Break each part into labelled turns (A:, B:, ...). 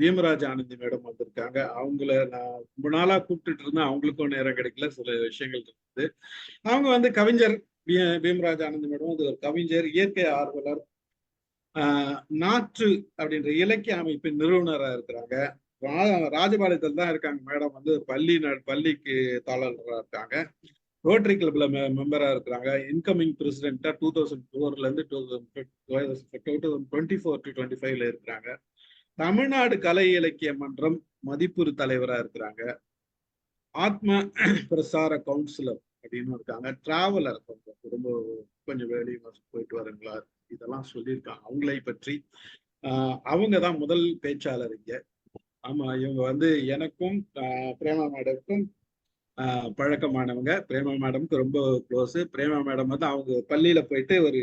A: Bheemaraj Anandhi madam வந்திருக்காங்க. அவங்கள நான் ரொம்ப நாளா கூப்பிட்டுட்டு இருந்தேன். அவங்களுக்கும் நேரம் கிடைக்கல. சில விஷயங்கள் இருந்தது. அவங்க வந்து கவிஞர் பீமராஜ் ஆனந்தி மேடம். அது ஒரு கவிஞர் இயற்கை ஆர்வலர் நாற்று அப்படின்ற இலக்கிய அமைப்பின் நிறுவனராக இருக்கிறாங்க. ராஜபாளையத்தில் தான் இருக்காங்க மேடம். வந்து பள்ளி பள்ளிக்கு தாளராக இருக்காங்க. ரோட்டரி கிளப்ல மெம்பரா இருக்கிறாங்க. இன்கமிங் பிரசிடென்டா டூ தௌசண்ட் ஃபோர்ல இருந்து two thousand twenty four to twenty ஃபைவ்ல இருக்கிறாங்க. தமிழ்நாடு கலை இலக்கிய மன்றம் மதிப்புறு தலைவரா இருக்கிறாங்க. ஆத்ம பிரசார கவுன்சிலர் அப்படின்னு இருக்காங்க. டிராவலர் ரொம்ப கொஞ்சம் வெளியே போயிட்டு வரங்களா இதெல்லாம் சொல்லியிருக்காங்க. அவங்களை பற்றி அவங்க தான் முதல் பேச்சாளர் இங்க. ஆமா இவங்க வந்து எனக்கும் பிரேமா மேடமுக்கும் பழக்கமானவங்க. பிரேமா மேடம்க்கு ரொம்ப க்ளோஸ் பிரேமா மேடம் வந்து அவங்க பள்ளியில போயிட்டு ஒரு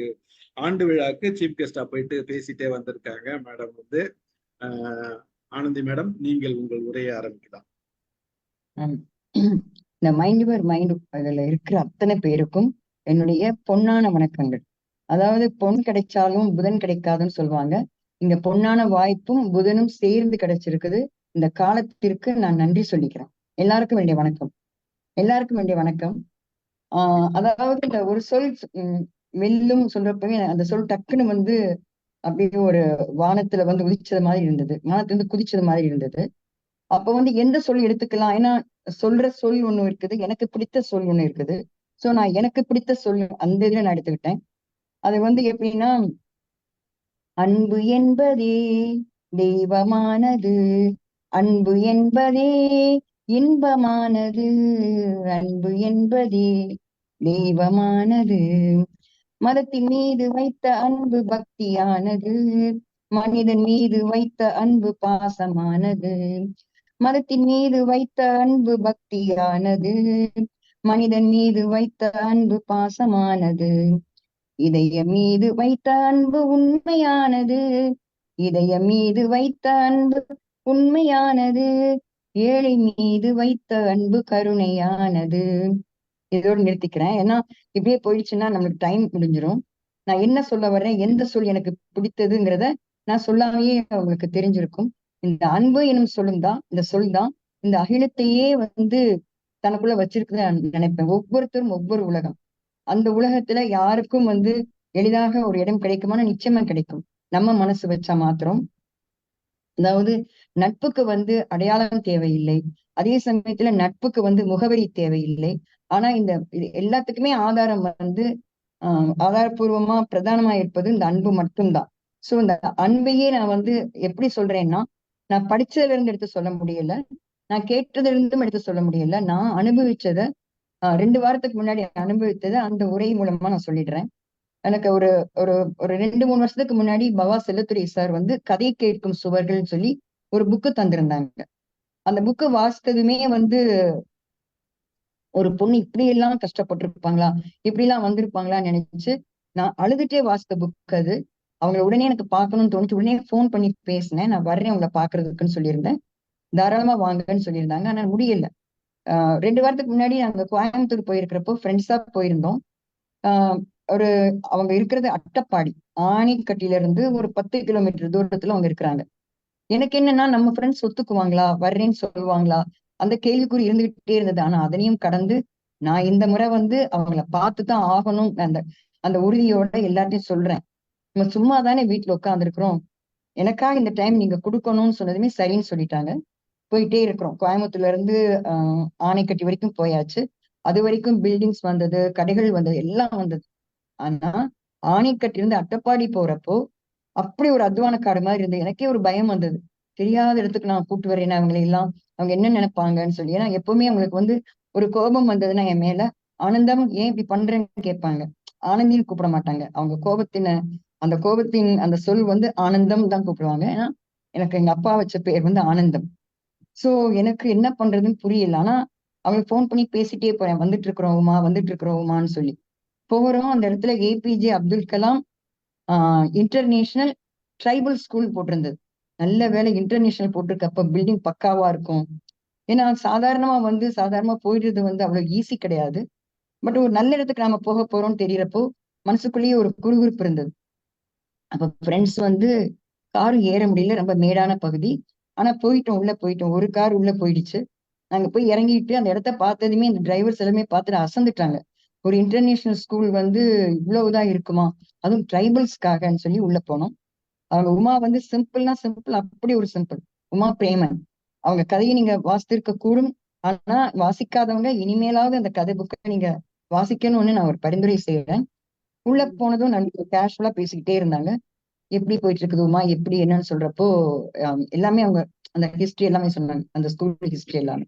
A: ஆண்டு விழாக்கு சீஃப் கெஸ்டா போயிட்டு பேசிட்டே வந்திருக்காங்க. மேடம் வந்து ஆனந்தி மேடம் நீங்கள் உங்கள் உரையை ஆரம்பிக்கலாம்.
B: இந்த மைண்ட் யுவர் மைண்ட் அதுல இருக்கிற அத்தனை பேருக்கும் என்னுடைய பொன்னான வணக்கங்கள். அதாவது பொன் கிடைச்சாலும் புதன் கிடைக்காதுன்னு சொல்லுவாங்க. இங்க பொன்னான வாய்ப்பும் புதனும் சேர்ந்து கிடைச்சிருக்குது. இந்த காலத்திற்கு நான் நன்றி சொல்லிக்கிறேன். எல்லாருக்கும் வேண்டிய வணக்கம். எல்லாருக்கும் வேண்டிய வணக்கம். ஆஹ் அதாவது இந்த ஒரு சொல் வெல்லும் சொல்றப்பவே அந்த சொல் டக்குன்னு வந்து அப்படியே ஒரு வானத்துல வந்து உதிச்சது மாதிரி இருந்தது. வானத்திலிருந்து குதிச்சது மாதிரி இருந்தது. அப்ப வந்து எந்த சொல் எடுத்துக்கலாம்? ஏன்னா சொல்ற சொல் ஒண்ணு இருக்குது எனக்கு பிடித்த சொல் ஒண்ணு இருக்குது. சோ நான் எனக்கு பிடித்த சொல் அந்த இதுல நான் எடுத்துக்கிட்டேன். அது வந்து எப்படின்னா அன்பு என்பதே தெய்வமானது. அன்பு என்பதே இன்பமானது. அன்பு என்பதே தெய்வமானது. மதத்தின் மீது வைத்த அன்பு பக்தியானது மனிதன் மீது வைத்த அன்பு பாசமானது மதத்தின் மீது வைத்த அன்பு பக்தியானது மனிதன் மீது வைத்த அன்பு பாசமானது. இதயம் மீது வைத்த அன்பு உண்மையானது இதயம் மீது வைத்த அன்பு உண்மையானது ஏழை மீது வைத்த அன்பு கருணையானது. இதோடு நிறுத்திக்கிறேன். ஏன்னா இப்படியே போயிடுச்சுன்னா நம்மளுக்கு டைம் முடிஞ்சிடும் நான் என்ன சொல்ல வர்றேன் எந்த சொல் எனக்கு பிடித்ததுங்கிறத நான் சொல்லாமையே உங்களுக்கு தெரிஞ்சிருக்கும். இந்த அன்பு எனும் சொல்லும் தான் இந்த சொல் தான் இந்த அகிலத்தையே வந்து தனக்குள்ள வச்சிருக்குது நான் நினைப்பேன். ஒவ்வொருத்தரும் ஒவ்வொரு உலகம். அந்த உலகத்துல யாருக்கும் வந்து எளிதாக ஒரு இடம் கிடைக்குமான நிச்சயமா கிடைக்கும். நம்ம மனசு வச்சா மாத்திரம். அதாவது நட்புக்கு வந்து அடையாளம் தேவையில்லை. அதே சமயத்துல நட்புக்கு வந்து முகவரி தேவையில்லை. ஆனா இந்த எல்லாத்துக்குமே ஆதாரம் வந்து ஆஹ் ஆதாரபூர்வமா பிரதானமா இருப்பது இந்த அன்பு மட்டும்தான். சோ இந்த அன்பையே நான் வந்து எப்படி சொல்றேன்னா நான் படிச்சதுல இருந்து எடுத்து சொல்ல முடியல. நான் கேட்டதுல இருந்தும் எடுத்து சொல்ல முடியல. நான் அனுபவிச்சத ஆஹ் ரெண்டு வாரத்துக்கு முன்னாடி அனுபவித்ததை அந்த உரை மூலமா நான் சொல்லிடுறேன். எனக்கு ஒரு ஒரு ஒரு ரெண்டு மூணு வருஷத்துக்கு முன்னாடி பவா செல்லத்துறை சார் வந்து கதை கேட்கும் சுவர்கள்னு சொல்லி ஒரு புக்கு தந்திருந்தாங்க. அந்த புக்கு வாசித்ததுமே வந்து ஒரு பொண்ணு இப்படி எல்லாம் கஷ்டப்பட்டிருப்பாங்களா இப்படி எல்லாம் வந்திருப்பாங்களான்னு நினைச்சு நான் அழுதுட்டே வாசித்த புக் அது. அவங்கள உடனே எனக்கு பார்க்கணும்னு தோணுச்சு. உடனே ஃபோன் பண்ணி பேசினேன். நான் வர்றேன் உங்களை பாக்குறதுக்குன்னு சொல்லியிருந்தேன். தாராளமா வாங்கன்னு சொல்லியிருந்தாங்க. ஆனா முடியல. ஆஹ் ரெண்டு வாரத்துக்கு முன்னாடி நாங்க கோயம்புத்தூர் போயிருக்கிறப்போ ஃப்ரெண்ட்ஸா போயிருந்தோம். ஆஹ் ஒரு அவங்க இருக்கிறது அட்டப்பாடி. ஆணிக்கட்டில இருந்து ஒரு பத்து கிலோமீட்டர் தூரத்துல அவங்க இருக்கிறாங்க. எனக்கு என்னன்னா நம்ம ஃப்ரெண்ட்ஸ் ஒத்துக்குவாங்களா? வர்றேன்னு சொல்லுவாங்களா? அந்த கேள்விக்குறி இருந்துகிட்டே இருந்தது. ஆனா அதனையும் கடந்து நான் இந்த முறை வந்து அவங்கள பார்த்துதான் ஆகணும். அந்த அந்த உறுதியோட எல்லாத்தையும் சொல்றேன். நம்ம சும்மா தானே வீட்டுல உட்காந்துருக்குறோம் எனக்கா இந்த டைம் நீங்க கொடுக்கணும்னு சொன்னதுமே சரின்னு சொல்லிட்டாங்க. போயிட்டே இருக்கிறோம். கோயம்புத்தூர்ல இருந்து ஆஹ் ஆணைக்கட்டி வரைக்கும் போயாச்சு. அது வரைக்கும் பில்டிங்ஸ் வந்தது கடைகள் வந்தது எல்லாம் வந்தது. ஆனா ஆணிக்கட்டிருந்து அட்டப்பாடி போறப்போ அப்படி ஒரு அத்வான மாதிரி இருந்தது எனக்கே ஒரு பயம் வந்தது. தெரியாத இடத்துக்கு நான் கூப்பிட்டு வரேன் அவங்களை எல்லாம் அவங்க என்ன நினைப்பாங்கன்னு சொல்லி. ஏன்னா எப்பவுமே அவங்களுக்கு வந்து ஒரு கோபம் வந்ததுன்னா என் மேல ஆனந்தம் ஏன் இப்படி பண்றேன்னு கேட்பாங்க. ஆனந்தின்னு கூப்பிட மாட்டாங்க. அவங்க கோபத்தின அந்த கோபத்தின் அந்த சொல் வந்து ஆனந்தம் தான் கூப்பிடுவாங்க. ஏன்னா எனக்கு எங்க அப்பா வச்ச பேர் வந்து ஆனந்தம். சோ எனக்கு என்ன பண்றதுன்னு புரியல. ஆனா அவங்களுக்கு போன் பண்ணி பேசிட்டே போறேன். வந்துட்டு இருக்கிறோமா வந்துட்டு இருக்கிறோமான்னு சொல்லி. போறோம். அந்த இடத்துல APJ Abdul Kalam ah international tribal school போட்டிருந்தது. நல்ல வேலை இன்டர்நேஷனல் போட்டிருக்கப்ப பில்டிங் பக்காவா இருக்கும். ஏன்னா சாதாரணமா வந்து சாதாரணமா போயிடுறது வந்து அவ்வளவு ஈஸி கிடையாது. பட் ஒரு நல்ல இடத்துக்கு நாம போக போறோம்னு தெரியறப்போ மனசுக்குள்ளேயே ஒரு குறுகுறுப்பு இருந்தது. அப்ப ஃப்ரெண்ட்ஸ் வந்து காரும் ஏற முடியல ரொம்ப மேடான பகுதி. ஆனா போயிட்டோம் உள்ள போயிட்டோம். ஒரு கார் உள்ள போயிடுச்சு. நாங்க போய் இறங்கிட்டு அந்த இடத்த பார்த்ததுமே இந்த டிரைவர்ஸ் எல்லாமே பார்த்துட்டு அசந்துட்டாங்க. ஒரு இன்டர்நேஷனல் ஸ்கூல் வந்து இவ்வளவுதான் இருக்குமா? அதுவும் ட்ரைபல்ஸ்க்காகன்னு சொல்லி உள்ள போனோம். அவங்க உமா வந்து சிம்பிள்னா சிம்பிள் அப்படி ஒரு சிம்பிள் உமா பிரேமன். அவங்க கதையை நீங்க வாசித்திருக்க கூடும். ஆனா வாசிக்காதவங்க இனிமேலாவது அந்த கதை புக்கை நீங்க வாசிக்கணும்னு நான் ஒரு பரிந்துரை செய்யறேன் உள்ள போனதும் நல்ல கேஷுவலா பேசிக்கிட்டே இருந்தாங்க. எப்படி போயிட்டு இருக்குது உமா? எப்படி என்னன்னு சொல்றப்போ எல்லாமே அவங்க அந்த ஹிஸ்டரி எல்லாமே சொன்னாங்க. அந்த ஸ்கூல் ஹிஸ்டரி எல்லாமே.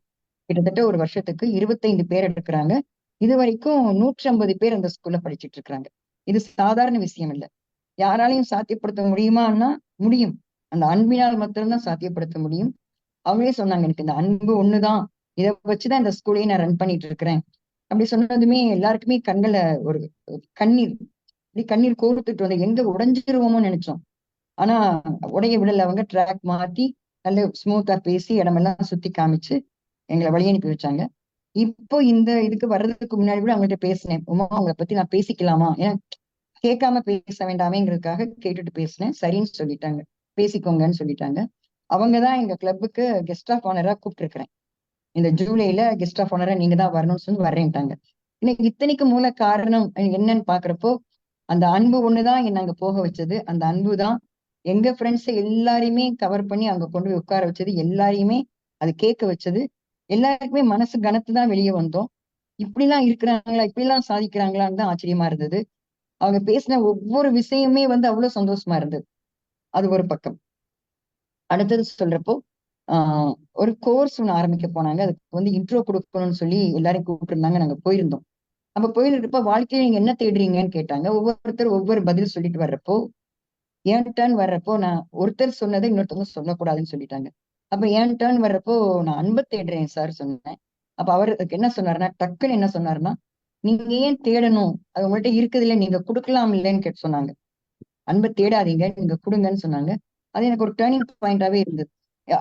B: கிட்டத்தட்ட ஒரு வருஷத்துக்கு இருபத்தைந்து பேர் எடுக்கிறாங்க. இது வரைக்கும் நூற்றி ஐம்பது பேர் அந்த ஸ்கூல்ல படிச்சிட்டு இருக்கிறாங்க இது சாதாரண விஷயம் இல்ல. யாராலையும் சாத்தியப்படுத்த முடியுமான்னா முடியும். அந்த அன்பினால் மட்டும்தான் சாத்தியப்படுத்த முடியும். அவங்களே சொன்னாங்க எனக்கு இந்த அன்பு ஒண்ணுதான். இதை வச்சுதான் இந்த ஸ்கூலையே நான் ரன் பண்ணிட்டு இருக்கிறேன். அப்படி சொன்னதுமே எல்லாருக்குமே கண்களை ஒரு கண்ணீர். இப்படி கண்ணீர் கோர்த்துட்டு வந்து எங்க உடைஞ்சிருவோமோ நினைச்சோம். ஆனா உடைய விடல. அவங்க ட்ராக் மாத்தி நல்ல ஸ்மூத்தா பேசி இடமெல்லாம் சுத்தி காமிச்சு எங்களை வழி அனுப்பி வச்சாங்க. இப்போ இந்த இதுக்கு வர்றதுக்கு முன்னாடி கூட அவங்கள்ட்ட பேசினேன். உமா அவங்கள பத்தி நான் பேசிக்கலாமா? ஏன்னா கேட்காம பேச வேண்டாமேங்கிறதுக்காக கேட்டுட்டு பேசினேன். சரின்னு சொல்லிட்டாங்க. பேசிக்கோங்கன்னு சொல்லிட்டாங்க. அவங்கதான் எங்க கிளப்புக்கு கெஸ்ட் ஆஃப் ஆனரா கூப்பிட்டுருக்கிறேன். இந்த ஜூலைல கெஸ்ட் ஆஃப் ஆனரா நீங்க தான் வரணும்னு சொல்லி வரேன்ட்டாங்க இன்னைக்கு இத்தனைக்கு மூல காரணம் என்னன்னு பாக்குறப்போ அந்த அன்பு ஒண்ணுதான் என்ன அங்க போக வச்சது. அந்த அன்பு தான் எங்க ஃப்ரெண்ட்ஸ் எல்லாரையுமே கவர் பண்ணி அங்க கொண்டு போய் உட்கார வச்சது. எல்லாரையுமே அது கேட்க வச்சது. எல்லாருக்குமே மனசு கனத்து தான் வெளியே வந்தோம். இப்படிலாம் இருக்கிறாங்களா இப்படிலாம் சாதிக்கிறாங்களான்னு தான் ஆச்சரியமா இருந்தது. அவங்க பேசின ஒவ்வொரு விஷயமே வந்து அவ்வளவு சந்தோஷமா இருந்தது. அது ஒரு பக்கம். அடுத்தது சொல்றப்போ ஆஹ் ஒரு கோர்ஸ் ஒண்ணு ஆரம்பிக்க போனாங்க. அதுக்கு வந்து இன்ட்ரோ கொடுக்கணும்னு சொல்லி எல்லாரையும் கூப்பிட்டுருந்தாங்க. நாங்க போயிருந்தோம். அப்ப போயிருக்கப்ப வாழ்க்கையில நீங்க என்ன தேடுறீங்கன்னு கேட்டாங்க. ஒவ்வொருத்தர் ஒவ்வொரு பதில் சொல்லிட்டு வர்றப்போ என் டர்ன் வர்றப்போ நான் ஒருத்தர் சொன்னதை இன்னொருத்தவங்க சொல்லக்கூடாதுன்னு சொல்லிட்டாங்க. அப்ப என் டேர்ன் வர்றப்போ நான் அன்பை தேடுறேன் சார் சொன்னேன். அப்ப அவர் என்ன சொன்னாருன்னா டக்குன்னு என்ன சொன்னாருன்னா நீங்க ஏன் தேடணும்? அது உங்கள்ட்ட இருக்குது இல்ல நீங்க கொடுக்கலாம் இல்லைன்னு கேட்டு சொன்னாங்க. அன்பை தேடாதீங்க நீங்க கொடுங்கன்னு சொன்னாங்க. அது எனக்கு ஒரு டேர்னிங் பாயிண்டாவே இருந்தது.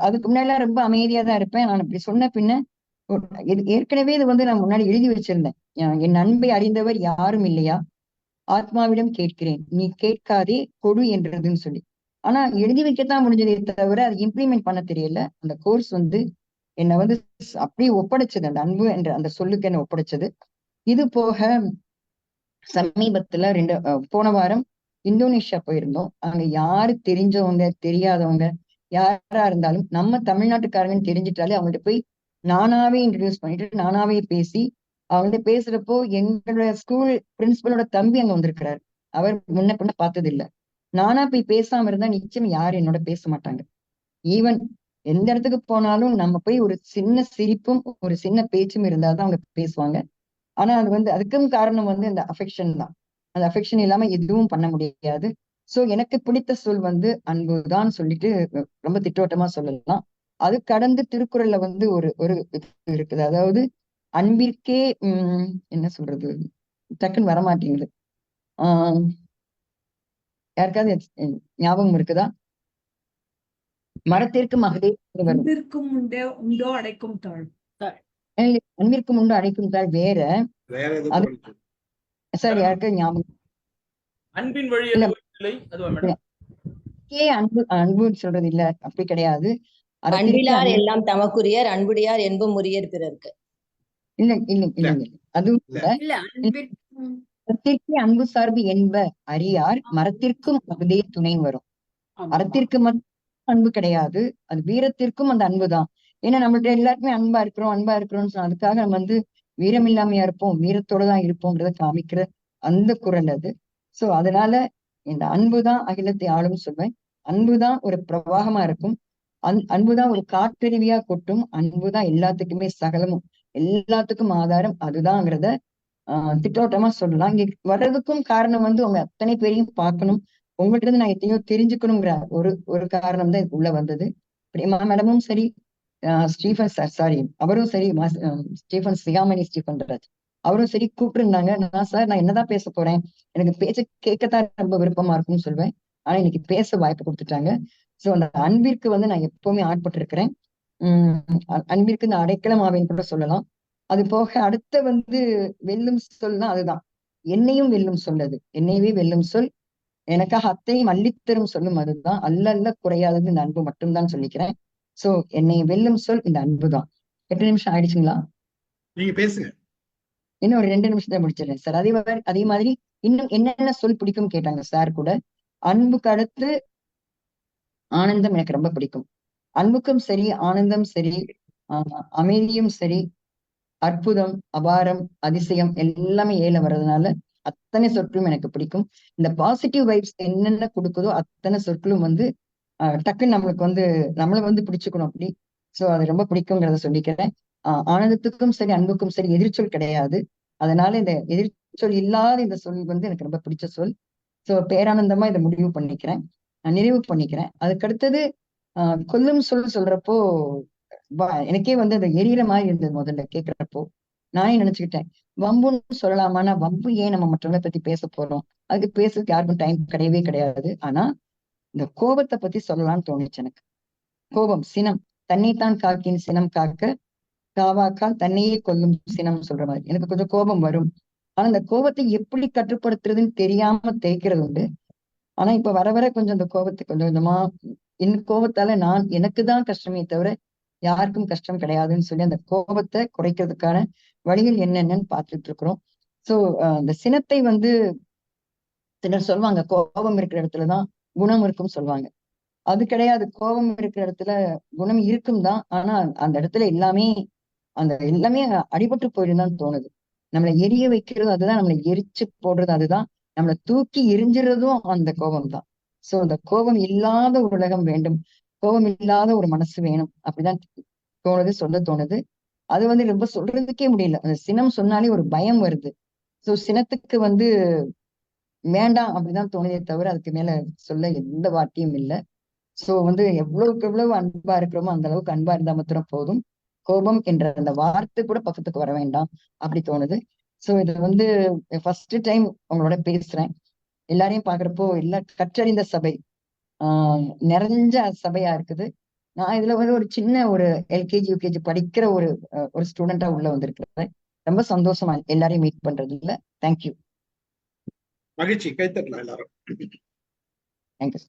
B: அதுக்கு முன்னாடி ரொம்ப அமைதியா தான் இருப்பேன். நான் இப்படி சொன்ன பின்ன இது ஏற்கனவே இது வந்து நான் முன்னாடி எழுதி வச்சிருந்தேன். என் அன்பை அறிந்தவர் யாரும் இல்லையா? ஆத்மாவிடம் கேட்கிறேன். நீ கேட்காதே கொடு என்றதுன்னு சொல்லி. ஆனா எழுதி வைக்கத்தான் முடிஞ்சதே தவிர அதை இம்ப்ளிமெண்ட் பண்ண தெரியல. அந்த கோர்ஸ் வந்து என்னை வந்து அப்படியே ஒப்படைச்சது. அந்த அன்பு என்ற அந்த சொல்லுக்கு என்ன ஒப்படைச்சது. இது போக சமீபத்துல ரெண்டு போன வாரம் இந்தோனேஷியா போயிருந்தோம். அங்க யாரு தெரிஞ்சவங்க தெரியாதவங்க யாரா இருந்தாலும் நம்ம தமிழ்நாட்டுக்காரங்கன்னு தெரிஞ்சிட்டாலே அவங்கள்ட்ட போய் நானாவே இன்ட்ரடியூஸ் பண்ணிட்டு நானாவே பேசி அவங்கள்ட்ட பேசுறப்போ எங்களோட ஸ்கூல் பிரின்சிபலோட தம்பி அங்க வந்திருக்கிறாரு. அவர் முன்ன பின்ன பார்த்தது இல்ல நானா போய் பேசாம இருந்தா நிச்சயம் யாரும் என்னோட பேச மாட்டாங்க. ஈவன் எந்த இடத்துக்கு போனாலும் நம்ம போய் ஒரு சின்ன சிரிப்பும் ஒரு சின்ன பேச்சும் இருந்தாதான் அவங்க பேசுவாங்க. ஆனா அது வந்து அதுக்கும் காரணம் வந்து இந்த அஃபெக்ஷன் தான். அந்த அஃபெக்ஷன் இல்லாம எதுவும் பண்ண முடியாது. சோ எனக்கு பிடித்த சொல் வந்து அன்புதான் சொல்லிட்டு ரொம்ப திட்டவட்டமா சொல்லலாம். அது கடந்து திருக்குறள்ல வந்து ஒரு ஒரு இது இருக்குது. அதாவது அன்பிற்கே உம் என்ன சொல்றது? டக்குன்னு வரமாட்டேங்குது. ஆஹ் யாருக்காவது ஞாபகம் இருக்குதா? மரத்திற்கு மகதே வரும்
C: அன்பிற்கும் உண்டே உண்டோ அடைக்கும் தாழ்.
B: வேற. சார் யாருக்காவது ஞாபகம்
D: அன்பின் வழி
B: அன்பு அன்புன்னு சொல்றது இல்ல. அப்படி கிடையாது.
E: அன்பிலார்
B: அன்பு-
E: எல்லாம் தமக்குரியர் அன்புடையார் என்பும் உரியர் பிறர்க்கு.
B: இல்ல இல்ல இல்ல இல்ல. அதுவும் இல்ல.
C: இல்ல அன்பிற்கும்
B: மரத்திற்கு அன்பு சார்பு என்ப அறியார் மரத்திற்கும் அகுதே துணை வரும்.
C: ஆமா.
B: அறத்திற்கு மட்டும் அன்பு கிடையாது. அது வீரத்திற்கும் அந்த அன்புதான். ஏன்னா நம்மள்ட்ட எல்லாருக்குமே அன்பா இருக்கிறோம் அன்பா இருக்கிறோம்னு சொன்னா அதுக்காக நம்ம வந்து வீரம் இல்லாமையா இருப்போம் வீரத்தோட தான் இருப்போம்ன்றத காமிக்கிற அந்த குரல் அது. சோ அதனால இந்த அன்புதான் அகிலத்தை ஆளும் சொல்வேன் அன்புதான் ஒரு பிரவாகமா இருக்கும். அன் அன்புதான் ஒரு காட்டருவியா கொட்டும். அன்புதான் எல்லாத்துக்குமே சகலமும் எல்லாத்துக்கும் ஆதாரம் அதுதாங்கிறத ஆஹ் சொல்லலாம். இங்க வர்றதுக்கும் காரணம் வந்து உங்க அத்தனை பேரையும் பார்க்கணும். உங்கள்ட்ட இருந்து நான் எத்தையோ தெரிஞ்சுக்கணுங்கிற ஒரு ஒரு காரணம் தான் உள்ள வந்தது. பிரேமா மேடமும் சரி ஸ்டீஃபன் சார் சாரி அவரும் சரி மாஸ்- ஸ்டீஃபன் சிகாமணி ஸ்டீஃபன் ராஜ். அவரும் சரி கூப்பிட்டுருந்தாங்க. நான் சார் நான் என்னதான் பேச போறேன்? எனக்கு பேச்ச கேட்கத்தான் ரொம்ப விருப்பமா இருக்கும்னு சொல்வேன். ஆனா இன்னைக்கு பேச வாய்ப்பு கொடுத்துட்டாங்க. சோ அந்த அன்பிற்கு வந்து நான் எப்பவுமே ஆட்பட்டு இருக்கிறேன் உம் அன்பிற்கு இந்த அடைக்கலம் ஆவேன்னு கூட சொல்லலாம். அது போக அடுத்த வந்து வெல்லும் சொல்னா அதுதான். என்னையும் வெல்லும் சொல் அது. என்னையவே வெல்லும் சொல். எனக்காக அத்தையும் அள்ளித்தரும் சொல்லும் அதுதான். அல்ல அல்ல குறையாதது இந்த அன்பு மட்டும்தான் சொல்லிக்கிறேன். சோ என்னை வெல்லும் சொல் இந்த அன்பு தான். எட்டு நிமிஷம் ஆயிடுச்சுங்களா?
A: நீங்க பேசுங்க.
B: இன்னும் ஒரு ரெண்டு நிமிஷத்தை முடிச்சிடுறேன் சார் அதே மாதிரி அதே மாதிரி இன்னும் என்னென்ன சொல் பிடிக்கும் கேட்டாங்க சார் கூட? அன்புக்கு அடுத்து ஆனந்தம் எனக்கு ரொம்ப பிடிக்கும். அன்புக்கும் சரி ஆனந்தம் சரி ஆஹ் அமைதியும் சரி அற்புதம் அபாரம் அதிசயம் எல்லாமே ஏல வர்றதுனால அத்தனை சொற்களும் எனக்கு பிடிக்கும். இந்த பாசிட்டிவ் வைப்ஸ் என்னென்ன கொடுக்குதோ அத்தனை சொற்களும் வந்து டக்குன்னு நம்மளுக்கு வந்து நம்மள வந்து பிடிச்சுக்கணும் அப்படி. சோ அது ரொம்ப பிடிக்குங்கிறத சொல்லிக்கிறேன். ஆஹ் ஆனந்தத்துக்கும் சரி அன்புக்கும் சரி எதிர்ச்சொல் கிடையாது. அதனால இந்த எதிர்ச்சொல் இல்லாத இந்த சொல் வந்து எனக்கு ரொம்ப பிடிச்ச சொல். சோ பேரானந்தமா இதை முடிவு பண்ணிக்கிறேன். நான் நிறைவு பண்ணிக்கிறேன். அதுக்கடுத்தது ஆஹ் கொல்லும் சொல் சொல்றப்போ எனக்கே வந்து அது எரியற மாதிரி இருந்தது முதல்ல கேக்குறப்போ. நானே நினைச்சுக்கிட்டேன் வம்புன்னு சொல்லலாமான்னா வம்பு ஏன் நம்ம மற்றவங்களை பத்தி பேச போறோம்? அதுக்கு பேசுறதுக்கு யாருக்கும் டைம் கிடையவே கிடையாது. ஆனா இந்த கோபத்தை பத்தி சொல்லலாம்னு தோணுச்சு எனக்கு. கோபம் சினம். தன்னைத்தான் காக்கின் சினம் காக்க காவாக்கால் தன்னையே கொல்லும் சினம் சொல்ற மாதிரி. எனக்கு கொஞ்சம் கோபம் வரும். ஆனா இந்த கோபத்தை எப்படி கட்டுப்படுத்துறதுன்னு தெரியாம தேய்க்கிறது உண்டு. ஆனா இப்ப வர வர கொஞ்சம் இந்த கோபத்தை கொஞ்சம் கொஞ்சமா என் கோபத்தால நான் எனக்கு தான் கஷ்டமே தவிர யாருக்கும் கஷ்டம் கிடையாதுன்னு சொல்லி அந்த கோபத்தை குறைக்கிறதுக்கான வழிகள் என்னென்னன்னு பார்த்துட்டு இருக்கிறோம் சோ அந்த சினத்தை வந்து சிலர் சொல்லுவாங்க கோபம் இருக்கிற இடத்துலதான் குணம் இருக்கும் சொல்லுவாங்க அது கிடையாது கோபம் இருக்கிற இடத்துல குணம் இருக்கும் தான் ஆனா அந்த இடத்துல எல்லாமே அந்த எல்லாமே அடிபட்டு போயிருந்தான்னு தோணுது. நம்மளை எரிய வைக்கிறது அதுதான் நம்மளை எரிச்சு போடுறது அதுதான். நம்மளை தூக்கி எரிஞ்சுறதும் அந்த கோபம் தான். சோ அந்த கோபம் இல்லாத உலகம் வேண்டும். கோபம் இல்லாத ஒரு மனசு வேணும். அப்படிதான் தோணுது சொல்ல தோணுது. அது வந்து ரொம்ப சொல்றதுக்கே முடியல. அந்த சினம் சொன்னாலே ஒரு பயம் வருது. சோ சினத்துக்கு வந்து வேண்டாம் அப்படிதான் தோணுதே தவிர அதுக்கு மேல சொல்ல எந்த வார்த்தையும் இல்லை. சோ வந்து எவ்வளவுக்கு எவ்வளவு அன்பா இருக்கிறோமோ அந்த அளவுக்கு அன்பா இருந்தா மாத்திரம் போதும். கோபம் என்ற அந்த வார்த்தை கூட பக்கத்துக்கு வர வேண்டாம். அப்படி தோணுது. சோ இது வந்து ஃபர்ஸ்ட் டைம் உங்களோட பேசுறேன். எல்லாரையும் பாக்குறப்போ எல்லா கற்றறிந்த சபை ஆஹ் நிறைஞ்ச சபையா இருக்குது. நான் இதுல வந்து ஒரு சின்ன ஒரு எல்கேஜி யூகேஜி படிக்கிற ஒரு ஒரு ஸ்டூடெண்டா உள்ள வந்திருக்கிறேன். ரொம்ப சந்தோஷமா எல்லாரையும் மீட் பண்றதுல. தேங்க்யூ
A: மகிழ்ச்சி. கைத்தட்டலாம் எல்லாரும்.
B: தேங்க்யூ